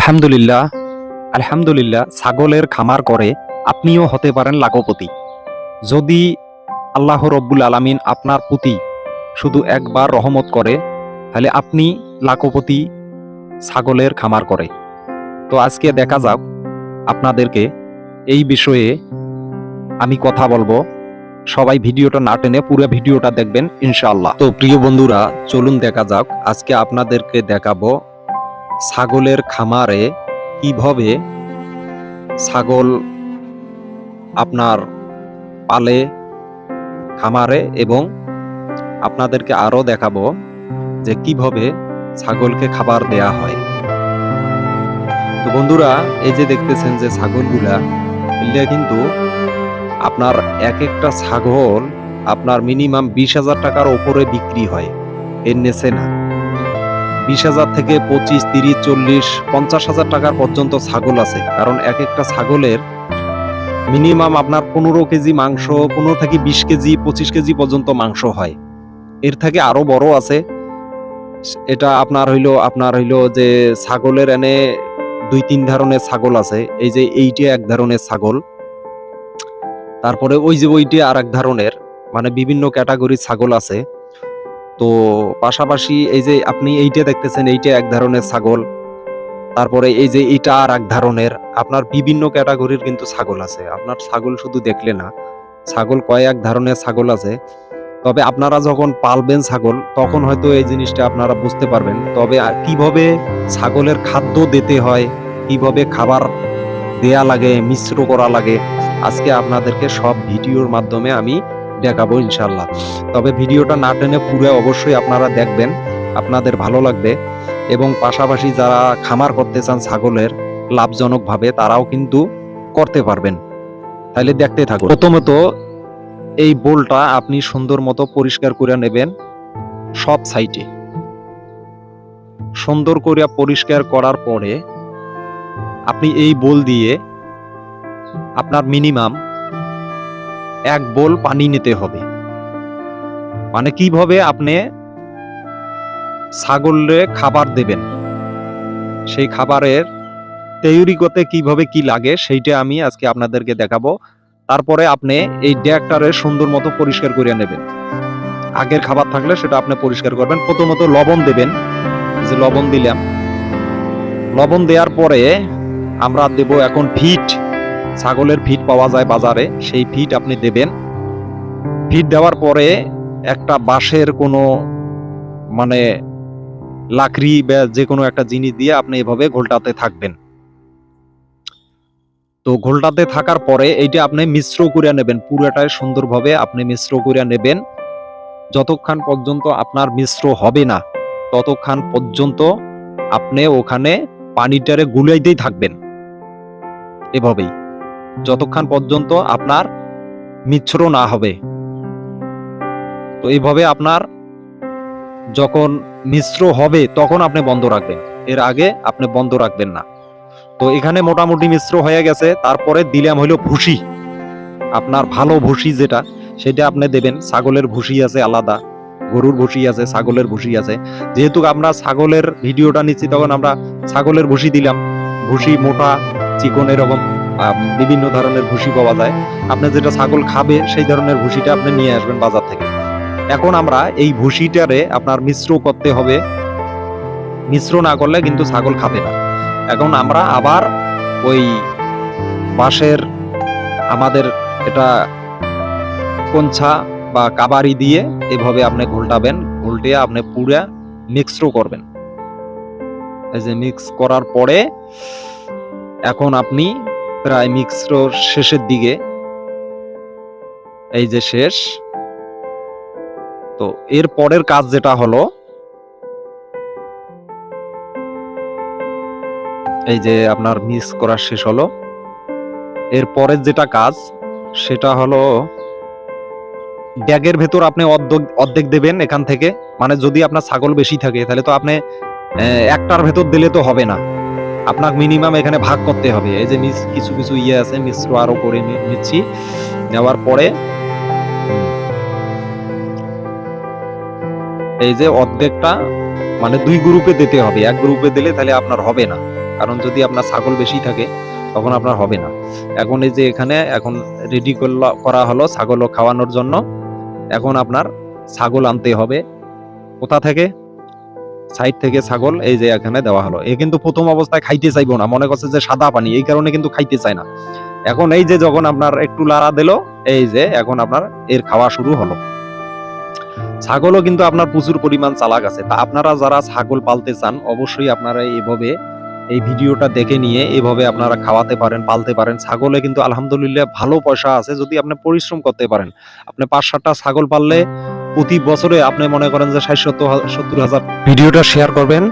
আলহামদুলিল্লাহ আলহামদুলিল্লাহ, ছাগলের খামার করে আপনিও হতে পারেন লাখপতি যদি আল্লাহ রব্বুল আলামিন আপনার প্রতি শুধু একবার রহমত করে, তাহলে আপনি লাখপতি ছাগলের খামার করে। তো আজকে দেখা যাক আপনাদেরকে এই বিষয়ে আমি কথা বলব। সবাই ভিডিওটা না টেনে পুরো ভিডিওটা দেখবেন ইনশাআল্লাহ। তো প্রিয় বন্ধুরা, চলুন দেখা যাক। আজকে আপনাদেরকে দেখাবো ছাগলের খামারে কীভাবে ছাগল আপনার পালে খামারে এবং আপনাদেরকে আরও দেখাবো যে কীভাবে ছাগলকে খাবার দেয়া হয়। তো বন্ধুরা, এই যে দেখতেছেন যে ছাগলগুলা, এগুলা কিন্তু আপনার এক একটা ছাগল আপনার মিনিমাম বিশ হাজার টাকার ওপরে বিক্রি হয়। এর নেছে না। বিশ হাজার থেকে পঁচিশ, তিরিশ, চল্লিশ, পঞ্চাশ হাজার টাকার পর্যন্ত ছাগল আছে। কারণ এক একটা ছাগলের মিনিমাম আপনার পনেরো কেজি মাংস, পনেরো থেকে বিশ কেজি, পঁচিশ কেজি পর্যন্ত মাংস হয়। এর থেকে আরও বড় আছে। এটা আপনার হইল আপনার হইল যে ছাগলের এনে দুই, তিন ধরনের ছাগল আছে। এই যে এইটা এক ধরনের ছাগল। তারপরে ওই যে ওইটা আর এক ধরনের। মানে বিভিন্ন ক্যাটাগরির ছাগল আছে। তো পাশাপাশি এই যে আপনি এইটা দেখতেছেন, এইটা এক ধরনের ছাগল। তারপরে এই যে এটা আর এক ধরনের, আপনার বিভিন্ন ক্যাটাগরির কিন্তু ছাগল আছে। আপনার ছাগল শুধু দেখলে না, ছাগল কয়েক ধরনের ছাগল আছে। তবে আপনারা যখন পালবেন ছাগল, তখন হয়তো এই জিনিসটা আপনারা বুঝতে পারবেন। তবে কীভাবে ছাগলের খাদ্য দিতে হয়, কীভাবে খাবার দেয়া লাগে, মিশ্র করা লাগে, আজকে আপনাদেরকে সব ভিডিওর মাধ্যমে আমি দেখাবো ইনশাল্লাহ তবে ভিডিওটা না টেনে পুরো অবশ্যই আপনারা দেখবেন, আপনাদের ভালো লাগবে। এবং পাশাপাশি যারা খামার করতে চান ছাগলের, লাভজনকভাবে তারাও কিন্তু করতে পারবেন। তাহলে দেখতে থাকুন। প্রথমত এই বোলটা আপনি সুন্দর মতো পরিষ্কার করে নেবেন সব সাইটে সুন্দর করে পরিষ্কার করার পরে আপনি এই বোল দিয়ে আপনার মিনিমাম এক বোল পানি নিতে হবে। মানে কীভাবে আপনি ছাগলে খাবার দেবেন? সেই খাবারের তৈরি করতে কীভাবে কি লাগে সেইটা আমি আজকে আপনাদেরকে দেখাবো। তারপরে আপনি এই ড্যাগটারে সুন্দর মতো পরিষ্কার করে নেবেন। আগের খাবার থাকলে সেটা আপনি পরিষ্কার করবেন। প্রথমত লবণ দেবেন। যে লবণ দিলাম। লবণ দেওয়ার পরে আমরা দেব এখন ফিট। ছাগলের ফিট পাওয়া যায় বাজারে, সেই ফিট আপনি দেবেন। ফিট দেওয়ার পরে একটা বাঁশের কোনো মানে লাকড়ি বা যে কোনো একটা জিনিস দিয়ে আপনি এভাবে ঘোলটাতে থাকবেন। তো ঘোলটাতে থাকার পরে এইটা আপনি মিশ্র করে নেবেন, পুরোটাই সুন্দরভাবে আপনি মিশ্র করে নেবেন। যতক্ষণ পর্যন্ত আপনার মিশ্র হবে না, ততক্ষণ পর্যন্ত আপনি ওখানে পানিটারে গুলাইতেই থাকবেন। এভাবেই। যতক্ষণ পর্যন্ত আপনার মিশ্র না হবে। তো এইভাবে আপনার যখন মিশ্র হবে, তখন আপনি বন্ধ রাখবেন। এর আগে আপনি বন্ধ রাখবেন না। তো এখানে মোটামুটি মিশ্র হয়ে গেছে, তারপরে দিলাম হইল ভুসি। আপনার ভালো ভুসি যেটা, সেটা আপনি দেবেন। ছাগলের ভুসি আছে আলাদা, গরুর ভুসি আছে, ছাগলের ভুসি আছে। যেহেতু আমরা ছাগলের ভিডিওটা নিচ্ছি, তখন আমরা ছাগলের ভুসি দিলাম। ভুসি মোটা, চিকন এরকম। বিভিন্ন ধরনের ভুসি পাওয়া যায়। আপনি যেটা ছাগল খাবে, সেই ধরনের ভুসিটা আপনি নিয়ে আসবেন বাজার থেকে। এখন আমরা এই ভুসিটারে আপনার মিশ্র করতে হবে। মিশ্র না করলে কিন্তু ছাগল খাবে না। এখন আমরা আবার ওই বাঁশের আমাদের এটা কঞ্ছা বা কাবারি দিয়ে এভাবে আপনি ঘোলটাবেন। ঘোলটে আপনি পুরা মিক্সড করবেন। এই যে মিক্স করার পরে এখন আপনি প্রায় মিক্সড শেষের দিকে। এই যে শেষ। তো এর পরের কাজ যেটা হলো, এই যে আপনার মিক্স করা শেষ হলো। এর পরের যেটা কাজ, সেটা হলো, ব্যাগের ভেতর আপনি অর্ধেক অর্ধেক দেবেন এখান থেকে। মানে যদি আপনার ছাগল বেশি থাকে, তাহলে তো আপনি একটার ভেতর দিলে তো হবে না। আপনার মিনিমাম এখানে ভাগ করতে হবে। এই যে কিছু কিছু ইয়ে আছে মিশ্র আরও করে নিচ্ছি। নেওয়ার পরে এই যে অর্ধেকটা মানে দুই গ্রুপে দিতে হবে। এক গ্রুপে দিলে তাহলে আপনার হবে না। কারণ যদি আপনার ছাগল বেশি থাকে, তখন আপনার হবে না। এখন এই যে এখানে, এখন রেডি করা হলো ছাগল খাওয়ানোর জন্য। এখন আপনার ছাগল আনতে হবে। কোথা থেকে? সাইড থেকে ছাগল এই যে এখানে দেওয়া হলো। এ কিন্তু প্রথম অবস্থায় খাইতে চাইব না, মনে করছে যে সাদা পানি, এই কারণে কিন্তু খাইতে চায় না। এখন এই যে যখন আপনার একটু লাড়া দিল, এই যে এখন আপনার এর খাওয়া শুরু হলো। ছাগলও কিন্তু আপনার প্রচুর পরিমাণ চালাক আছে। তা আপনারা যারা ছাগল পালতে চান, অবশ্যই আপনারা এইভাবে এই ভিডিওটা দেখে নিয়ে এভাবে আপনারা খাওয়াতে পারেন, পালতে পারেন। ছাগলে কিন্তু আলহামদুলিল্লাহ ভালো পয়সা আছে। যদি আপনি পরিশ্রম করতে পারেন, আপনি পাঁচ সাতটা ছাগল পাললে প্রতি বছরে আপনি মনে করেন যে ষাট সত্তর সত্তর হাজার ভিডিওটা শেয়ার করবেন।